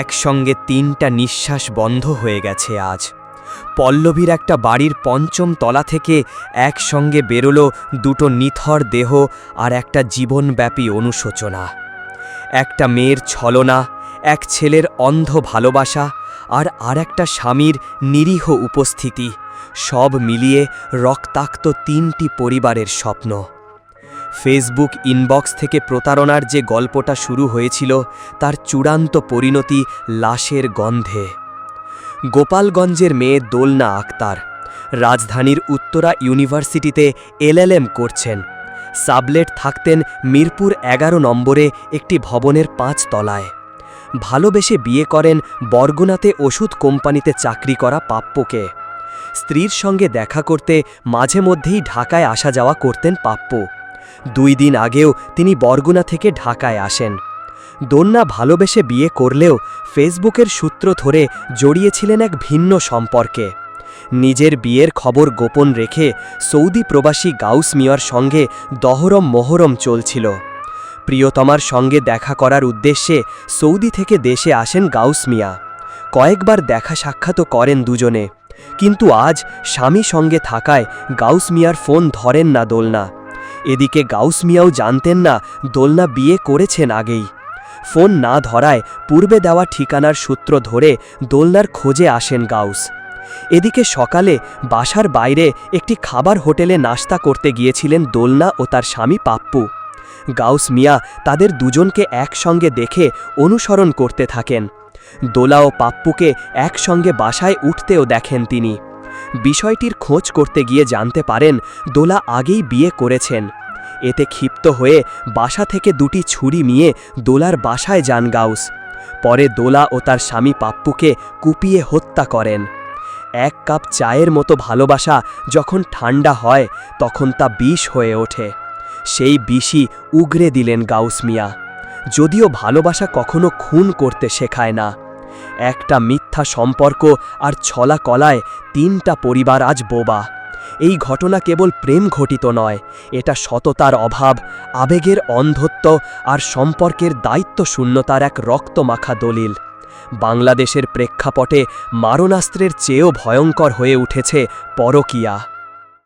একসঙ্গে তিনটা নিঃশ্বাস বন্ধ হয়ে গেছে আজ। পল্লবীর একটা বাড়ির পঞ্চম তলা থেকে একসঙ্গে বেরোলো দুটো নিথর দেহ আর একটা জীবনব্যাপী অনুশোচনা। একটা মেয়ের ছলনা, এক ছেলের অন্ধ ভালোবাসা আর আর একটা স্বামীর নিরীহ উপস্থিতি, সব মিলিয়ে রক্তাক্ত তিনটি পরিবারের স্বপ্ন। ফেসবুক ইনবক্স থেকে প্রতারণার যে গল্পটা শুরু হয়েছিল, তার চূড়ান্ত পরিণতি লাশের গন্ধে। গোপালগঞ্জের মেয়ে দোলনা আক্তার রাজধানীর উত্তরা ইউনিভার্সিটিতে এলএলএম করছেন। সাবলেট থাকতেন মিরপুর এগারো নম্বরে একটি ভবনের পাঁচ তলায়। ভালোবেসে বিয়ে করেন বরগুনাতে ওষুধ কোম্পানিতে চাকরি করা পাপ্পকে। স্ত্রীর সঙ্গে দেখা করতে মাঝে মধ্যেই ঢাকায় আসা যাওয়া করতেন পাপ্পু। দুই দিন আগেও তিনি বরগুনা থেকে ঢাকায় আসেন। দন্যা ভালোবেসে বিয়ে করলেও ফেসবুকের সূত্র ধরে জড়িয়েছিলেন এক ভিন্ন সম্পর্কে। নিজের বিয়ের খবর গোপন রেখে সৌদি প্রবাসী গাউস মিয়ার সঙ্গে দহরম মোহরম চলছিল। প্রিয়তমার সঙ্গে দেখা করার উদ্দেশ্যে সৌদি থেকে দেশে আসেন গাউস মিয়া। কয়েকবার দেখা সাক্ষাৎ করেন দুজনে। কিন্তু আজ স্বামী সঙ্গে থাকায় গাউস মিয়ার ফোন ধরেন না দোলনা। এদিকে গাউস মিয়াও জানতেন না, দোলনা বিয়ে করেছেন আগেই। ফোন না ধরায় পূর্বে দেওয়া ঠিকানার সূত্র ধরে দোলনার খোঁজে আসেন গাউস। এদিকে সকালে বাসার বাইরে একটি খাবার হোটেলে নাস্তা করতে গিয়েছিলেন দোলনা ও তার স্বামী পাপ্পু। গাউস মিয়া তাদের দুজনকে একসঙ্গে দেখে অনুসরণ করতে থাকেন। দোলা ও পাপ্পুকে একসঙ্গে বাসায় উঠতেও দেখেন তিনি। বিষয়টির খোঁজ করতে গিয়ে জানতে পারেন, দোলা আগেই বিয়ে করেছেন। এতে ক্ষিপ্ত হয়ে বাসা থেকে দুটি ছুরি নিয়ে দোলার বাসায় যান গাউস। পরে দোলা ও তার স্বামী পাপ্পুকে কুপিয়ে হত্যা করেন। এক কাপ চায়ের মতো ভালোবাসা যখন ঠান্ডা হয়, তখন তা বিষ হয়ে ওঠে। সেই বিষই উগরে দিলেন গাউস মিয়া। যদিও ভালোবাসা কখনো খুন করতে শেখায় না। একটা মিথ্যা সম্পর্ক আর ছলা কলায় তিনটা পরিবার আজ বোবা। এই ঘটনা কেবল প্রেম ঘটিত নয়, এটা সততার অভাব, আবেগের অন্ধত্ব আর সম্পর্কের দায়িত্ব শূন্যতার এক রক্তমাখা দলিল। বাংলাদেশের প্রেক্ষাপটে মারণাস্ত্রের চেয়েও ভয়ঙ্কর হয়ে উঠেছে পরকিয়া।